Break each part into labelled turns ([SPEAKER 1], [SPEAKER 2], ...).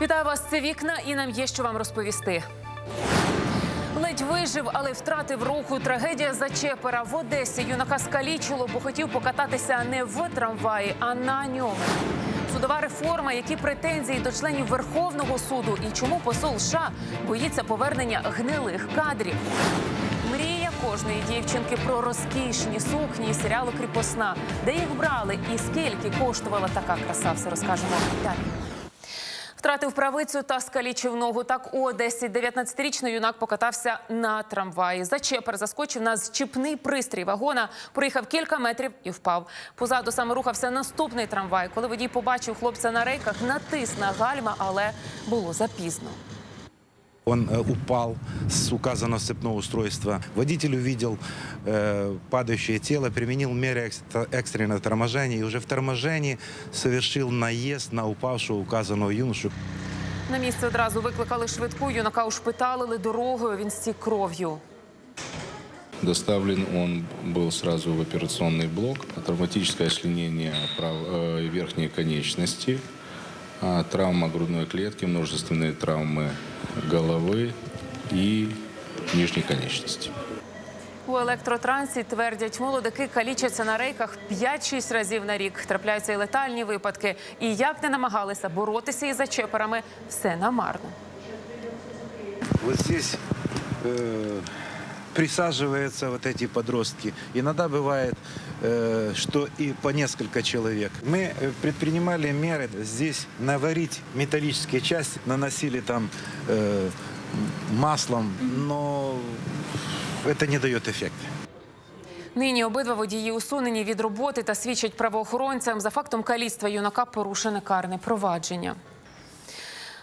[SPEAKER 1] Вітаю вас, це вікна, і нам є що вам розповісти. Ледь вижив, але втратив руку. Трагедія Зачепера в Одесі. Юнака скалічило, бо хотів покататися не в трамваї, а на ньому. Судова реформа, які претензії до членів Верховного суду і чому посол США боїться повернення гнилих кадрів. Мрія кожної дівчинки про розкішні сукні серіалу Кріпосна, де їх брали і скільки коштувала така краса. Все розкажемо далі. Втратив правицю та скалічив ногу. Так у Одесі 19-річний юнак покатався на трамваї. Зачепер заскочив на зчіпний пристрій вагона, проїхав кілька метрів і впав. Позаду саме рухався наступний трамвай. Коли водій побачив хлопця на рейках, натис на гальма, але було запізно.
[SPEAKER 2] Он э, упал с указанного сцепного устройства. Водитель увидел э, падающее тело, применил меры экс- экстренного торможения и уже в торможении совершил наезд на упавшего указанного юношу.
[SPEAKER 1] На місце одразу викликали швидку. Юнака ушпиталили дорогою. Він стік кров'ю.
[SPEAKER 3] Доставлен он был сразу в операционный блок. Травматическое членение прав- э, верхней конечности, а, травма грудной клетки, множественные травмы головы и нижней конечности.
[SPEAKER 1] У електротрансі твердять, молодики калічаться на рейках 5-6 разів на рік. Трапляються і летальні випадки. І як не намагалися боротися із зачепарами, все намарно.
[SPEAKER 2] Ось тут присаживаются вот эти подростки. Иногда бывает, э, что и по несколько человек. Мы э, предпринимали меры здесь наварить металлические части, наносили там э, маслом, но это не дает эффекта.
[SPEAKER 1] Нині обидва водії усунені від роботи та свідчать правоохоронцям. За фактом каліцтва юнака порушене карне провадження.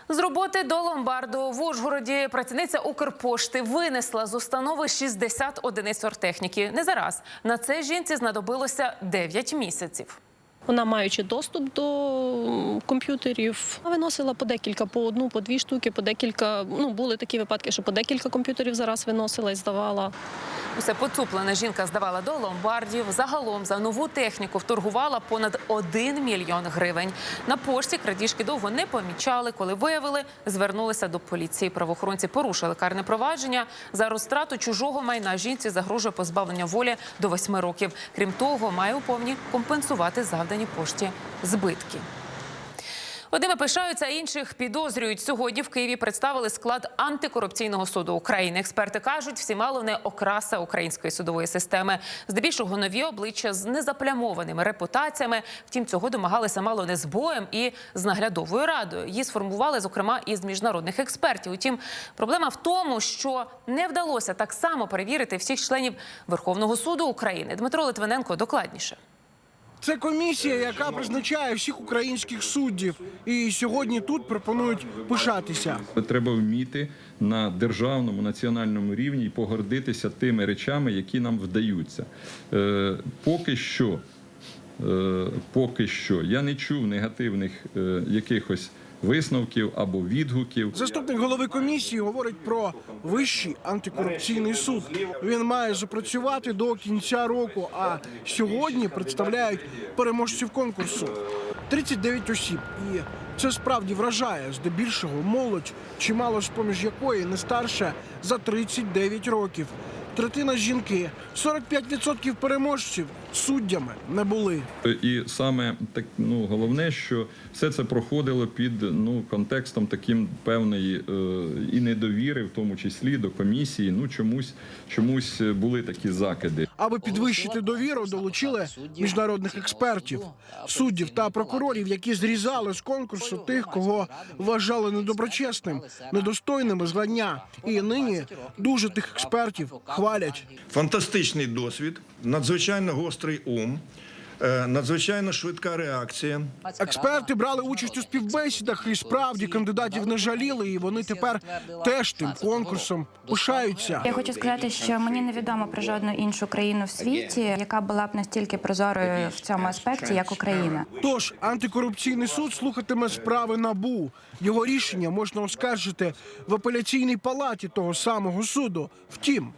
[SPEAKER 1] З роботи до ломбарду в Ужгороді працівниця Укрпошти винесла з установи 60 одиниць ортехніки. Не зараз. На це жінці знадобилося 9 місяців.
[SPEAKER 4] Вона, маючи доступ до комп'ютерів, виносила по декілька, по одну, по дві штуки, по декілька. Ну були такі випадки, що по декілька комп'ютерів зараз виносила і здавала.
[SPEAKER 1] Усе поцуплене жінка здавала до ломбардів. Загалом за нову техніку вторгувала понад 1 мільйон гривень. На пошті крадіжки довго не помічали. Коли виявили, звернулися до поліції. Правоохоронці порушили карне провадження. За розтрату чужого майна жінці загрожує позбавлення волі до 8 років. Крім того, має у повні компенсувати завдані пошті збитки. Одними пишаються, інших підозрюють. Сьогодні в Києві представили склад антикорупційного суду України. Експерти кажуть, всі мало не окраса української судової системи. Здебільшого нові обличчя з незаплямованими репутаціями. Втім, цього домагалися мало не з боєм і з наглядовою радою. Її сформували, зокрема, із міжнародних експертів. Утім, проблема в тому, що не вдалося так само перевірити всіх членів Верховного суду України. Дмитро Литвиненко докладніше.
[SPEAKER 5] Це комісія, яка призначає всіх українських суддів. І сьогодні тут пропонують пишатися.
[SPEAKER 6] Треба вміти на державному національному рівні погордитися тими речами, які нам вдаються. Е, поки що, е, поки що я не чув негативних е, якихось висновків або відгуків.
[SPEAKER 5] Заступник голови комісії говорить про вищий антикорупційний суд. Він має запрацювати до кінця року. А сьогодні представляють переможців конкурсу 39 осіб. І це справді вражає здебільшого молодь, чимало з поміж якої не старше за 39 років. Третина жінки, 45% переможців суддями не були.
[SPEAKER 6] І саме так ну головне, що все це проходило під ну контекстом таким певної е, і недовіри, в тому числі до комісії. Ну чомусь чомусь були такі закиди.
[SPEAKER 5] Аби підвищити довіру, долучили міжнародних експертів, суддів та прокурорів, які зрізали з конкурсу тих, кого вважали недоброчесним, недостойними звання. І нині дуже тих експертів хвалять.
[SPEAKER 7] Фантастичний досвід, надзвичайно гострий ум, е, надзвичайно швидка реакція.
[SPEAKER 5] Експерти брали участь у співбесідах, і справді кандидатів не жаліли, і вони тепер теж тим конкурсом пишаються.
[SPEAKER 8] Я хочу сказати, що мені невідомо про жодну іншу країну в світі, яка була б настільки прозорою в цьому аспекті, як Україна.
[SPEAKER 5] Тож антикорупційний суд слухатиме справи набу. Його рішення можна оскаржити в апеляційній палаті того самого суду. Втім.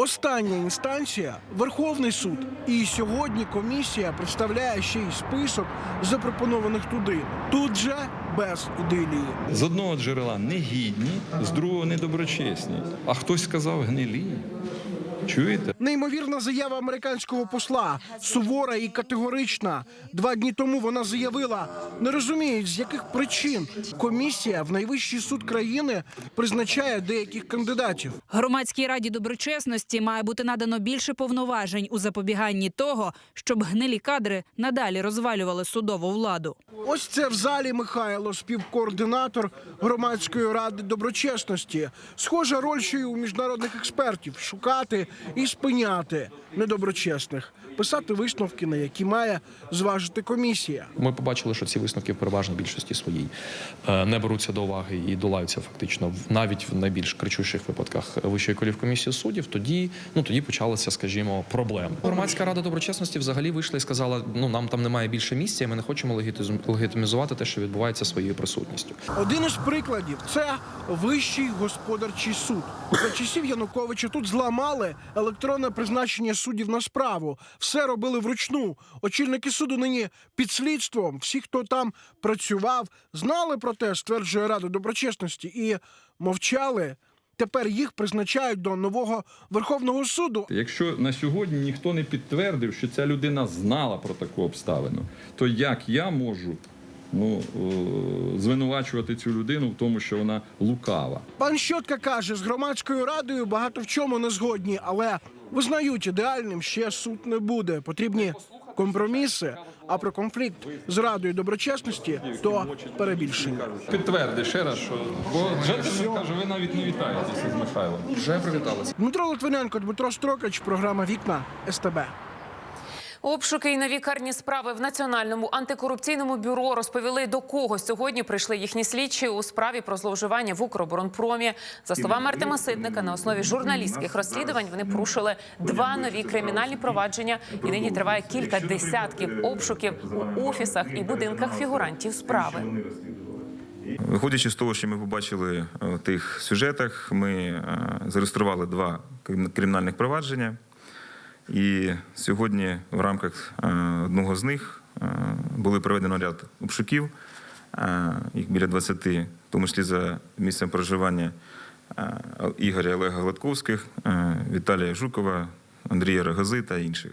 [SPEAKER 5] Остання інстанція Верховний суд. І сьогодні комісія представляє ще й список запропонованих туди. Тут же без ідилії.
[SPEAKER 6] З одного джерела негідні, з другого недоброчесні. А хтось сказав гнилі. Чуєте?
[SPEAKER 5] Неймовірна заява американського посла сувора і категорична. Два дні тому вона заявила: не розуміють, з яких причин комісія в найвищий суд країни призначає деяких кандидатів.
[SPEAKER 9] Громадській раді доброчесності має бути надано більше повноважень у запобіганні того, щоб гнилі кадри надалі розвалювали судову владу.
[SPEAKER 5] Ось це в залі Михайло, співкоординатор громадської ради доброчесності. Схожа роль, що й у міжнародних експертів шукати і спиняти недоброчесних, писати висновки, на які має зважити комісія.
[SPEAKER 10] Ми побачили, що ці висновки в переважній більшості своїй е, не беруться до уваги і долаються фактично навіть в найбільш кричущих випадках вищої колівкомісії суддів. Тоді ну тоді почалися, скажімо, проблеми. Громадська рада доброчесності взагалі вийшла і сказала: ну нам там немає більше місця, і ми не хочемо легітимізувати те, що відбувається своєю присутністю.
[SPEAKER 5] Один із прикладів це вищий господарчий суд. За часів Януковича тут зламали електронне призначення суддів на справу. Все робили вручну. Очільники суду нині під слідством. Всі, хто там працював, знали про те, стверджує Рада доброчесності, і мовчали. Тепер їх призначають до нового Верховного суду.
[SPEAKER 6] Якщо на сьогодні ніхто не підтвердив, що ця людина знала про таку обставину, то як я можу ну, е, звинувачувати цю людину в тому, що вона лукава?
[SPEAKER 5] Пан Щотка каже, з громадською радою багато в чому не згодні, але визнають, ідеальним ще суд не буде. Потрібні компроміси. А про конфлікт з радою доброчесності то перебільшення.
[SPEAKER 6] Підтверди ще раз, що бо джентльмен каже, ви навіть не вітаєтеся з Михайлом.
[SPEAKER 10] Вже привіталися.
[SPEAKER 5] Дмитро Литвиненко, Дмитро Строкач, програма Вікна СТБ.
[SPEAKER 1] Обшуки і нові карні справи в Національному антикорупційному бюро розповіли, до кого сьогодні прийшли їхні слідчі у справі про зловживання в Укроборонпромі. За словами Артема Ситника, на основі журналістських розслідувань вони порушили два нові кримінальні провадження, і нині триває кілька десятків обшуків у офісах і будинках фігурантів справи.
[SPEAKER 11] Виходячи з того, що ми побачили е, в тих сюжетах, ми е, зареєстрували два кримінальних провадження. І сьогодні в рамках е, одного з них е, були проведено ряд обшуків, е, їх біля 20, в тому числі за місцем проживання Ігоря Олега Гладковських, Віталія Жукова, Андрія Рогози та інших.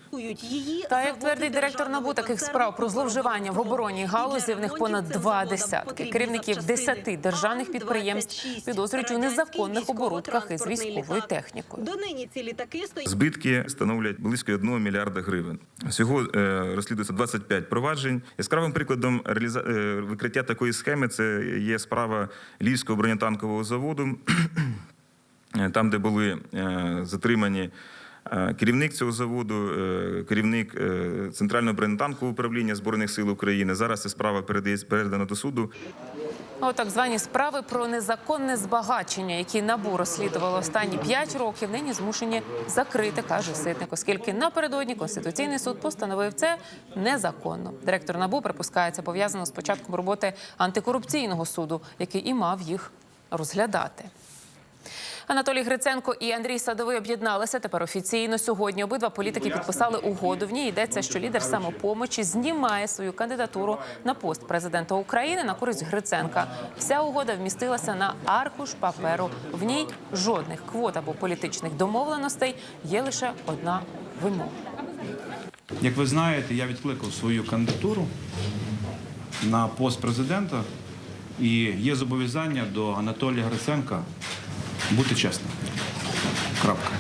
[SPEAKER 1] Та як твердить директор НАБУ таких справ про зловживання в оборонній галузі, в них понад два десятки. Керівників десяти державних підприємств підозрюють у незаконних оборудках із військовою технікою.
[SPEAKER 12] Донині ці літаки.
[SPEAKER 11] Збитки становлять близько 1 мільярда гривень. Всього е, розслідується 25 проваджень. Яскравим прикладом е, викриття такої схеми це є справа Львівського бронетанкового заводу, е, там, де були затримані. Е, Керівник цього заводу, е, керівник е, Центрального бронетанкового управління Збройних сил України. Зараз ця справа передана до суду.
[SPEAKER 1] А от так звані справи про незаконне збагачення, які набу розслідувало останні п'ять років, нині змушені закрити, каже Ситник, оскільки напередодні конституційний суд постановив це незаконно. Директор набу припускає, це пов'язано з початком роботи антикорупційного суду, який і мав їх розглядати. Анатолій Гриценко і Андрій Садовий об'єдналися тепер офіційно. Сьогодні обидва політики підписали угоду. В ній йдеться, що лідер самопомочі знімає свою кандидатуру на пост президента України на користь Гриценка. Вся угода вмістилася на аркуш паперу. В ній жодних квот або політичних домовленостей. Є лише одна вимога.
[SPEAKER 13] Як ви знаєте, я відкликав свою кандидатуру на пост президента і є зобов'язання до Анатолія Гриценка бути чесним. Крапка.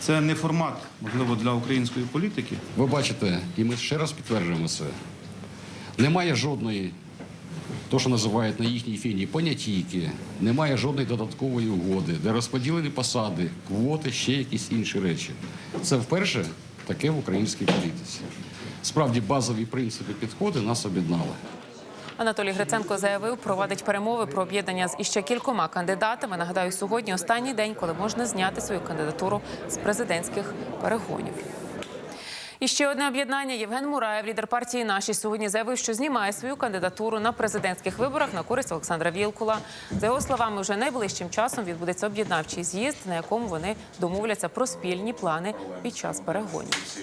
[SPEAKER 13] Це не формат, можливо, для української політики.
[SPEAKER 14] Ви бачите, і ми ще раз підтверджуємо це. Немає жодної, то, що називають на їхній фіні, понятійки, немає жодної додаткової угоди, де розподілені посади, квоти, ще якісь інші речі. Це вперше таке в українській політиці. Справді базові принципи підходи нас об'єднали.
[SPEAKER 1] Анатолій Гриценко заявив, проводить перемови про об'єднання з іще кількома кандидатами. Нагадаю, сьогодні останній день, коли можна зняти свою кандидатуру з президентських перегонів. І ще одне об'єднання. Євген Мураєв, лідер партії наші, сьогодні заявив, що знімає свою кандидатуру на президентських виборах на користь Олександра Вілкула. За його словами, вже найближчим часом відбудеться об'єднавчий з'їзд, на якому вони домовляться про спільні плани під час перегонів.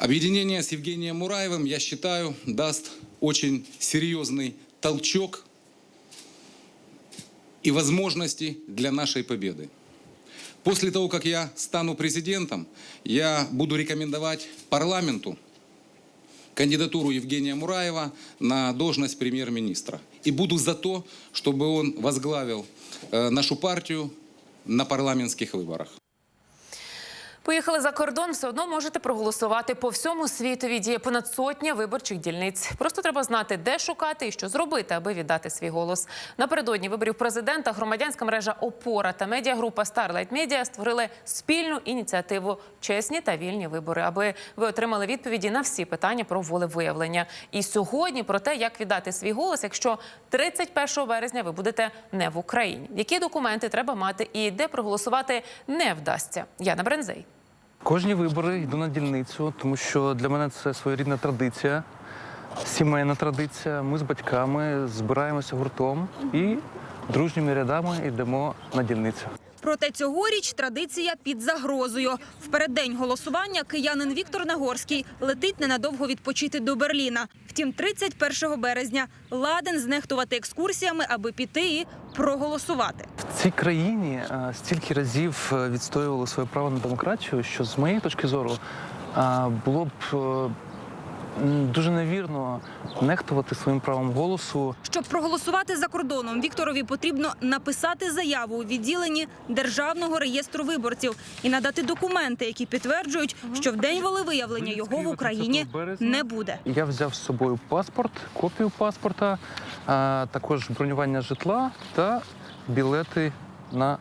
[SPEAKER 15] Объединение с Евгением Мураевым, я считаю, даст
[SPEAKER 12] очень серьезный толчок и возможности для нашей победы. После того, как я стану президентом, я буду рекомендовать парламенту кандидатуру Евгения Мураева на должность премьер-министра. И буду за то, чтобы он возглавил э, нашу партию на парламентских выборах.
[SPEAKER 1] Поїхали за кордон, все одно можете проголосувати по всьому світові. Діє понад сотня виборчих дільниць. Просто треба знати, де шукати і що зробити, аби віддати свій голос. Напередодні виборів президента громадянська мережа Опора та медіагрупа Starlight Media створили спільну ініціативу Чесні та вільні вибори, аби ви отримали відповіді на всі питання про волевиявлення. І сьогодні про те, як віддати свій голос, якщо 31 березня ви будете не в Україні. Які документи треба мати і де проголосувати не вдасться. Яна Брензей.
[SPEAKER 15] Кожні вибори йду на дільницю, тому що для мене це своєрідна традиція, сімейна традиція. Ми з батьками збираємося гуртом і дружніми рядами йдемо на дільницю.
[SPEAKER 9] Проте цьогоріч традиція під загрозою. В переддень голосування киянин Віктор Нагорський летить ненадовго відпочити до Берліна. Втім, 31 березня ладен знехтувати екскурсіями, аби піти і проголосувати.
[SPEAKER 15] В цій країні е, стільки разів е, відстоювали своє право на демократію, що з моєї точки зору е, було б дуже невірно нехтувати своїм правом голосу.
[SPEAKER 9] Щоб проголосувати за кордоном, Вікторові потрібно написати заяву у відділенні Державного реєстру виборців і надати документи, які підтверджують, що в день волевиявлення його в Україні не буде.
[SPEAKER 15] Я взяв з собою паспорт, копію паспорта, а також бронювання житла та білети на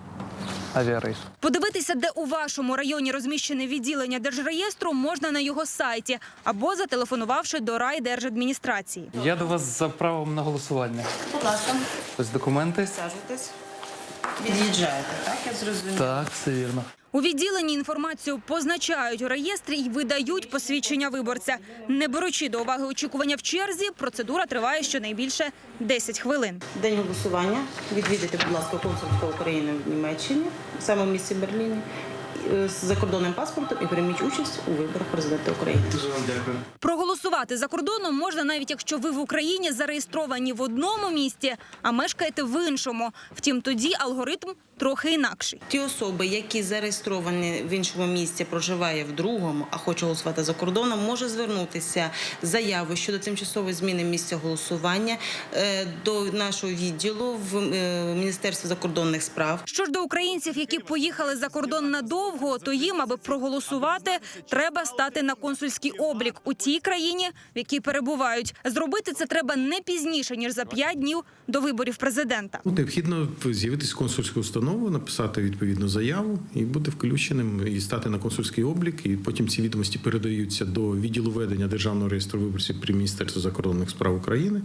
[SPEAKER 15] авіарейс.
[SPEAKER 9] Подивитися, де у вашому районі розміщене відділення держреєстру, можна на його сайті або зателефонувавши до райдержадміністрації.
[SPEAKER 15] Я до вас за правом на голосування.
[SPEAKER 16] Будь ласка,
[SPEAKER 15] Ось документи.
[SPEAKER 16] саджуйтесь. Від'їжджаєте, так? Я зрозуміла.
[SPEAKER 15] Так, все вірно.
[SPEAKER 9] У відділенні інформацію позначають у реєстрі і видають посвідчення виборця. Не беручи до уваги очікування в черзі, процедура триває щонайбільше 10 хвилин.
[SPEAKER 16] День голосування. Відвідайте, будь ласка, консульство України в Німеччині, саме в місті Берліні, е, з закордонним паспортом і прийміть участь у виборах президента України.
[SPEAKER 9] Проголосувати за кордоном можна навіть якщо ви в Україні зареєстровані в одному місті, а мешкаєте в іншому. Втім, тоді алгоритм трохи інакший.
[SPEAKER 16] Ті особи, які зареєстровані в іншому місці, проживає в другому, а хоче голосувати за кордоном, може звернутися з заявою щодо тимчасової зміни місця голосування е, до нашого відділу в е, Міністерстві закордонних справ.
[SPEAKER 9] Що ж до українців, які поїхали за кордон надовго, то їм, аби проголосувати, треба стати на консульський облік у тій країні, в якій перебувають. Зробити це треба не пізніше ніж за п'ять днів до виборів президента.
[SPEAKER 17] Ну, Необхідно з'явитися в консульську установу, написати відповідну заяву і бути включеним і стати на консульський облік. І потім ці відомості передаються до відділу ведення державного реєстру виборців при міністерстві закордонних справ України.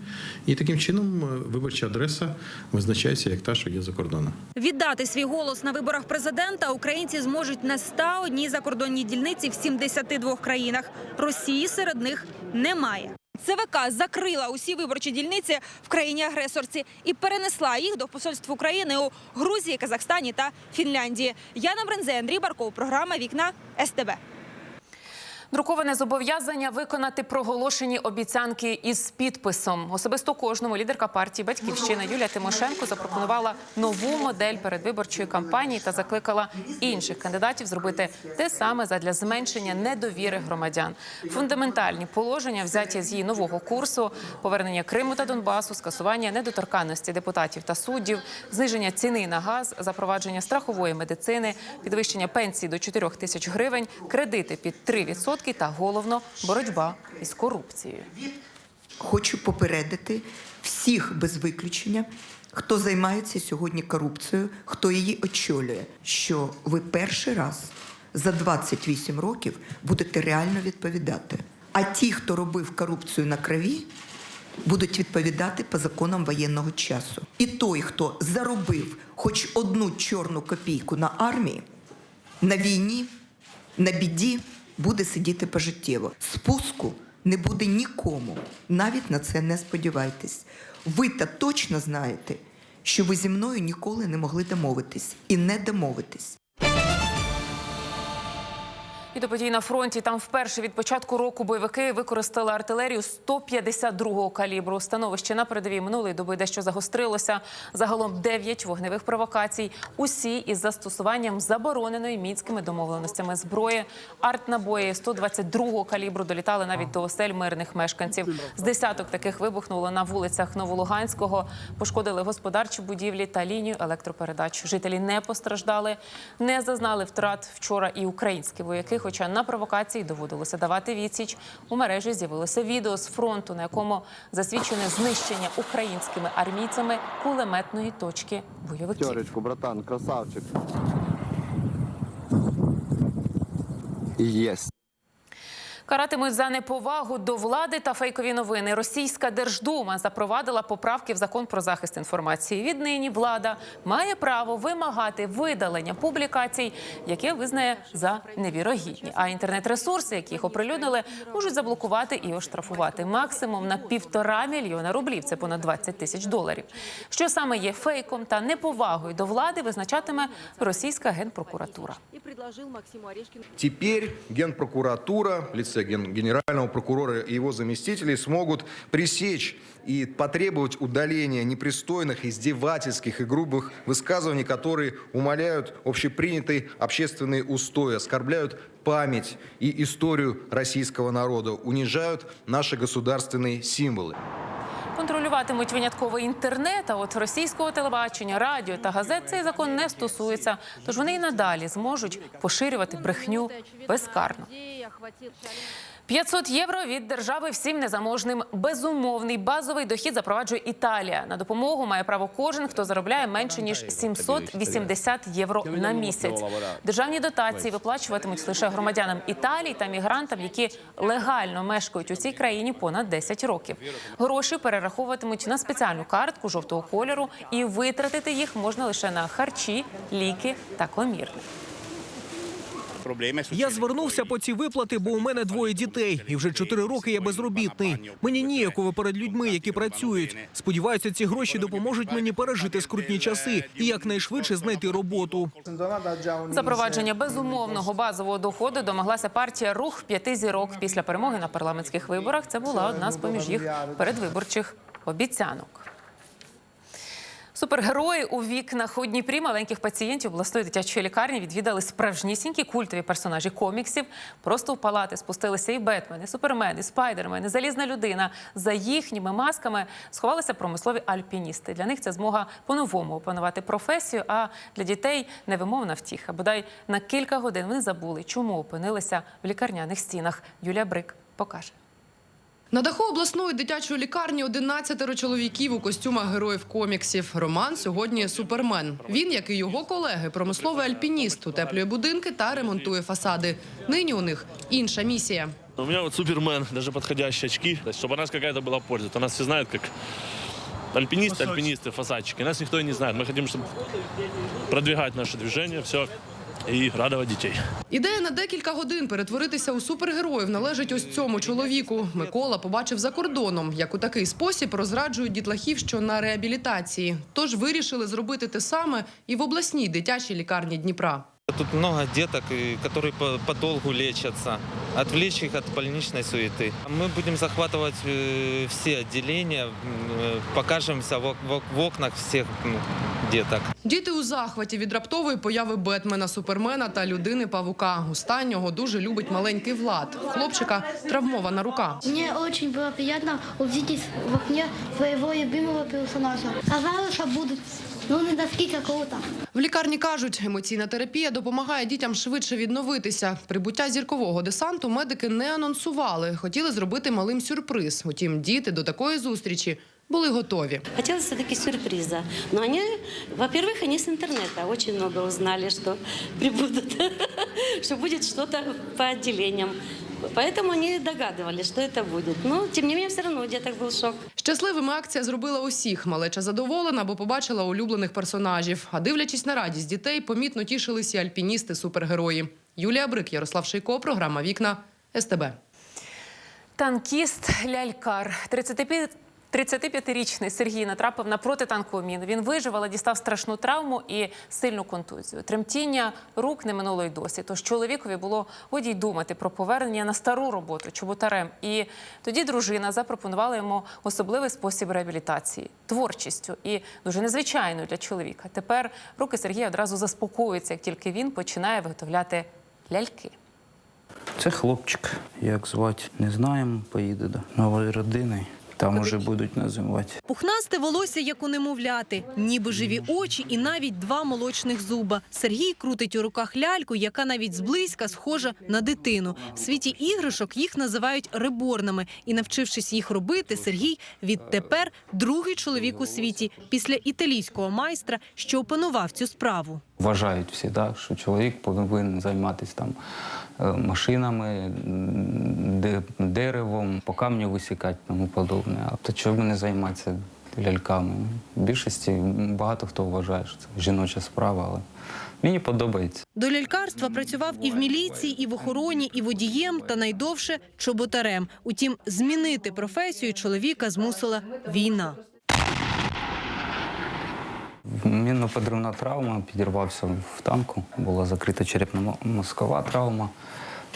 [SPEAKER 17] І таким чином е, виборча адреса визначається як та, що є за кордоном.
[SPEAKER 9] Віддати свій голос на виборах президента українці зможуть на 101 закордонній дільниці в 72 країнах. Росії серед них немає. ЦВК закрила усі виборчі дільниці в країні-агресорці і перенесла їх до посольств України у Грузії, Казахстані та Фінляндії. Яна Брензе, Андрій Барков, програма Вікна СТБ.
[SPEAKER 1] Друковане зобов'язання виконати проголошені обіцянки із підписом. Особисто кожному лідерка партії Батьківщина Юлія Тимошенко запропонувала нову модель передвиборчої кампанії та закликала інших кандидатів зробити те саме задля зменшення недовіри громадян. Фундаментальні положення взяті з її нового курсу: повернення Криму та Донбасу, скасування недоторканності депутатів та суддів, зниження ціни на газ, запровадження страхової медицини, підвищення пенсії до 4 тисяч гривень, кредити під 3% та головно боротьба із корупцією.
[SPEAKER 18] Хочу попередити всіх без виключення, хто займається сьогодні корупцією, хто її очолює, що ви перший раз за 28 років будете реально відповідати. А ті, хто робив корупцію на крові, будуть відповідати по законам воєнного часу. І той, хто заробив хоч одну чорну копійку на армії, на війні, на біді буде сидіти пожиттєво. Спуску не буде нікому. Навіть на це не сподівайтесь. Ви та точно знаєте, що ви зі мною ніколи не могли домовитись і не домовитись.
[SPEAKER 1] І до подій на фронті там вперше від початку року бойовики використали артилерію 152-го калібру. Становище на передовій минулої доби дещо загострилося. Загалом 9 вогневих провокацій. Усі із застосуванням забороненої мінськими домовленостями зброї. Артнабої 122-го калібру долітали навіть до осель мирних мешканців. З десяток таких вибухнуло на вулицях Новолуганського. Пошкодили господарчі будівлі та лінію електропередач. Жителі не постраждали, не зазнали втрат вчора і українські вояки. Хоча на провокації доводилося давати відсіч. У мережі з'явилося відео з фронту, на якому засвідчене знищення українськими армійцями кулеметної точки бойовиків.
[SPEAKER 19] Терочку, братан, красавчик. Есть.
[SPEAKER 1] Каратимуть за неповагу до влади та фейкові новини. Російська Держдума запровадила поправки в закон про захист інформації. Віднині влада має право вимагати видалення публікацій, які визнає за невірогідні. А інтернет-ресурси, які їх оприлюднили, можуть заблокувати і оштрафувати максимум на півтора мільйона рублів. Це понад 20 тисяч доларів. Що саме є фейком та неповагою до влади, визначатиме російська генпрокуратура.
[SPEAKER 20] Теперь Генпрокуратура, в ген- генерального прокурора и его заместителей смогут пресечь и потребовать удаления непристойных, издевательских и грубых высказываний, которые умаляют общепринятый общественный устой, оскорбляют память и историю российского народа, унижают наши государственные символы.
[SPEAKER 1] Контролюватимуть винятково інтернет, а от російського телебачення, радіо та газет цей закон не стосується. Тож вони і надалі зможуть поширювати брехню безкарно. 500 євро від держави всім незаможним. Безумовний базовий дохід запроваджує Італія. На допомогу має право кожен, хто заробляє менше ніж 780 євро на місяць. Державні дотації виплачуватимуть лише громадянам Італії та мігрантам, які легально мешкають у цій країні понад 10 років. Гроші перераховуватимуть на спеціальну картку жовтого кольору, і витратити їх можна лише на харчі, ліки та комірне.
[SPEAKER 21] Я звернувся по ці виплати, бо у мене двоє дітей, і вже чотири роки я безробітний. Мені ніяково перед людьми, які працюють. Сподіваюся, ці гроші допоможуть мені пережити скрутні часи і якнайшвидше знайти роботу.
[SPEAKER 1] Запровадження безумовного базового доходу домоглася партія Рух п'яти зірок. Після перемоги на парламентських виборах це була одна з поміж їх передвиборчих обіцянок. Супергерої у вікнах у Дніпрі маленьких пацієнтів обласної дитячої лікарні відвідали справжнісінькі культові персонажі коміксів. Просто в палати спустилися і Бетмен, і Супермен, і Спайдермен, і Залізна людина. За їхніми масками сховалися промислові альпіністи. Для них це змога по-новому опанувати професію. А для дітей невимовна втіха. Бодай на кілька годин вони забули, чому опинилися в лікарняних стінах. Юлія Брик покаже.
[SPEAKER 22] На даху обласної дитячої лікарні 11 чоловіків у костюмах героїв коміксів. Роман сьогодні супермен. Він, як і його колеги, промисловий альпініст, утеплює будинки та ремонтує фасади. Нині у них інша місія.
[SPEAKER 23] У меня вот Супермен, даже подходящие очки, то есть, чтобы у нас какая-то была польза. То нас все знают как альпинисты, альпинисты, фасадчики. Нас никто и не знает. Мы хотим, чтобы продвигать наше движение, все, и радувати дітей.
[SPEAKER 22] Ідея на декілька годин перетворитися у супергероїв належить ось цьому чоловіку. Микола побачив за кордоном, як у такий спосіб розраджують дітлахів, що на реабілітації. Тож вирішили зробити те саме і в обласній дитячій лікарні Дніпра.
[SPEAKER 24] Тут много деток, и которые по- подолгу лечатся. Отвлечь их от больничной суеты. Мы будем захватывать э, все отделения, м, э, покажемся в, ок- в ок- в окнах всех м, деток.
[SPEAKER 22] Діти у захваті від раптової появи Бетмена, Супермена та людини Павука. Останнього дуже любить маленький Влад. У Хлопчика травмована рука.
[SPEAKER 25] Мне очень было приятно увидеть в окне своего любимого персонажа. Казалось, что будут, ну, не наскільки круто.
[SPEAKER 22] В лікарні кажуть, емоційна терапія допомагає дітям швидше відновитися. Прибуття зіркового десанту медики не анонсували. Хотіли зробити малим сюрприз. Утім, діти до такої зустрічі були готові.
[SPEAKER 26] Хотелось все-таки сюрприза. Но они, во-первых, они с интернета очень много узнали, что прибудут, что будет что-то по отделениям. Поэтому они догадывались, что это будет. Но, тем не менее, все равно у деток был шок.
[SPEAKER 22] Щасливими акція зробила усіх. Малеча задоволена, бо побачила улюблених персонажів. А дивлячись на радість дітей, помітно тішилися і альпіністи-супергерої. Юлія Брик, Ярослав Шийко, програма Вікна СТБ.
[SPEAKER 1] Танкіст лялькар 35 35-річний Сергій натрапив на протитанкову міну. Він вижив, але дістав страшну травму і сильну контузію. Тремтіння рук не минуло й досі. Тож чоловікові було годі й думати про повернення на стару роботу чоботарем. І тоді дружина запропонувала йому особливий спосіб реабілітації творчістю і дуже незвичайною для чоловіка. Тепер руки Сергія одразу заспокоюються, як тільки він починає виготовляти ляльки.
[SPEAKER 27] Це хлопчик, як звати, не знаємо, поїде до нової родини. Там уже будуть називати.
[SPEAKER 28] Пухнасте волосся, як у немовляти, ніби живі очі і навіть два молочних зуба. Сергій крутить у руках ляльку, яка навіть зблизька схожа на дитину. В світі іграшок їх називають реборнами. І навчившись їх робити, Сергій відтепер другий чоловік у світі після італійського майстра, що опанував цю справу.
[SPEAKER 27] Вважають всі, так, що чоловік повинен займатися там машинами, де- деревом, по камню висікати тому подобне. А то чого не займатися ляльками? В більшості багато хто вважає, що це жіноча справа, але мені подобається.
[SPEAKER 28] До лялькарства працював і в міліції, і в охороні, і водієм, та найдовше чоботарем. Утім, змінити професію чоловіка змусила війна.
[SPEAKER 27] Мінно-подрivна травма, підірвався в танку, була закрита черепно-мозкова травма,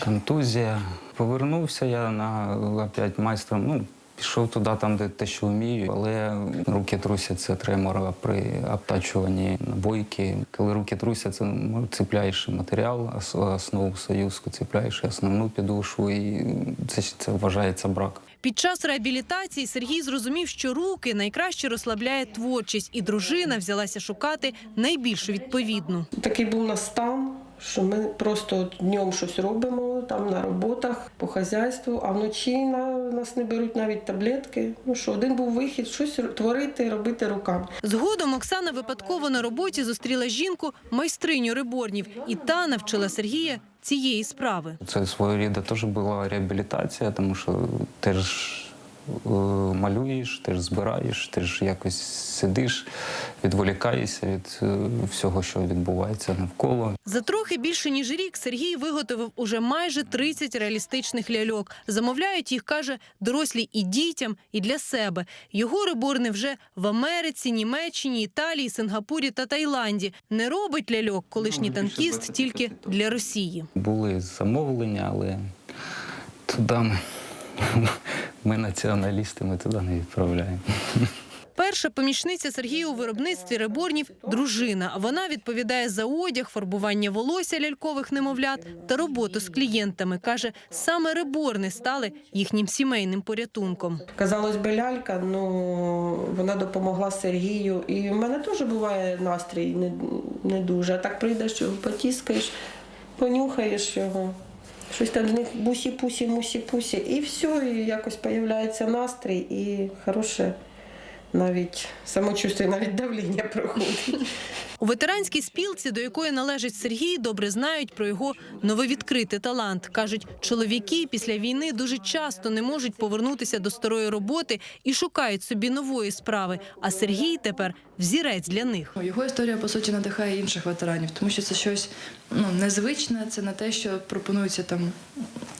[SPEAKER 27] контузія. Повернувся я на опять майстром. Ну, пішов туди, там, де те, що вмію, але руки трусяться, тремор при обтачуванні набойки. Коли руки трусяться, ну, цепляєш матеріал, ос- основу союзку, цепляєш основну підошву, і це, це вважається брак.
[SPEAKER 28] Під час реабілітації Сергій зрозумів, що руки найкраще розслабляє творчість, і дружина взялася шукати найбільшу відповідну.
[SPEAKER 29] Такий був нас стан, що ми просто днем щось робимо там на роботах по хазяйству, а вночі на нас не беруть навіть таблетки. Ну що, один був вихід, щось творити, робити руками.
[SPEAKER 28] Згодом Оксана випадково на роботі зустріла жінку майстриню реборнів, і та навчила Сергія цієї справи.
[SPEAKER 27] Це своєрідна теж була реабілітація, тому що ти ж е, малюєш, ти ж збираєш, ти ж якось сидиш, відволікаєшся від е, всього, що відбувається навколо.
[SPEAKER 28] За трохи більше ніж рік Сергій виготовив уже майже 30 реалістичних ляльок. Замовляють їх, каже, дорослі і дітям, і для себе. Його реборни вже в Америці, Німеччині, Італії, Сингапурі та Таїланді. Не робить ляльок колишній танкіст тільки для Росії.
[SPEAKER 27] Були замовлення, але туди ми, ми націоналісти, ми туди не відправляємо.
[SPEAKER 28] Перша помічниця Сергія у виробництві реборнів – дружина. Вона відповідає за одяг, фарбування волосся лялькових немовлят та роботу з клієнтами. Каже, саме реборни стали їхнім сімейним порятунком.
[SPEAKER 29] Казалось би, лялька, ну вона допомогла Сергію. І в мене теж буває настрій не, не дуже. А так прийдеш, потіскаєш, понюхаєш його. Щось там з них бусі-пусі, мусі-пусі, і все, і якось з'являється настрій і хороше навіть самочувствие, навіть давлення проходить.
[SPEAKER 28] У ветеранській спілці, до якої належить Сергій, добре знають про його нововідкритий талант. Кажуть, чоловіки після війни дуже часто не можуть повернутися до старої роботи і шукають собі нової справи. А Сергій тепер взірець для них.
[SPEAKER 30] Його історія по суті надихає інших ветеранів, тому що це щось ну незвичне. Це не те, що пропонується там,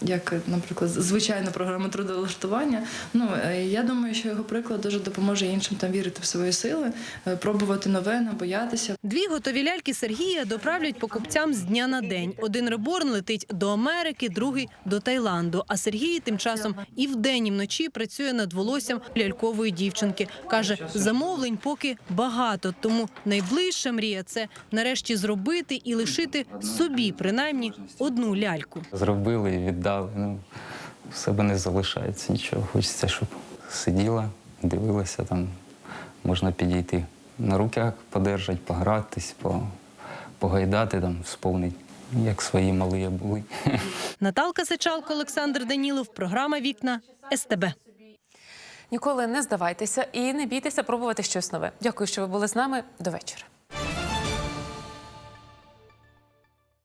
[SPEAKER 30] як, наприклад, звичайна програма трудовлаштування. Ну е, я думаю, що його приклад дуже допоможе іншим там вірити в свої сили, е, пробувати нове, не боятися.
[SPEAKER 28] Дві готові ляльки Сергія доправлять покупцям з дня на день. Один реборн летить до Америки, другий до Таїланду. А Сергій тим часом і вдень, і вночі працює над волоссям лялькової дівчинки. каже, замовлень поки багато, тому найближча мрія це нарешті зробити і лишити собі принаймні одну ляльку.
[SPEAKER 27] Зробили і віддали. Ну, в себе не залишається нічого. Хочеться, щоб сиділа, дивилася, там можна підійти. На руках подержать, погратись, по, погайдати, там, сповнить, як свої малі були.
[SPEAKER 28] Наталка Сичалко, Олександр Данілов. Програма Вікна СТБ.
[SPEAKER 1] Ніколи не здавайтеся і не бійтеся пробувати щось нове. Дякую, що ви були з нами. До вечора.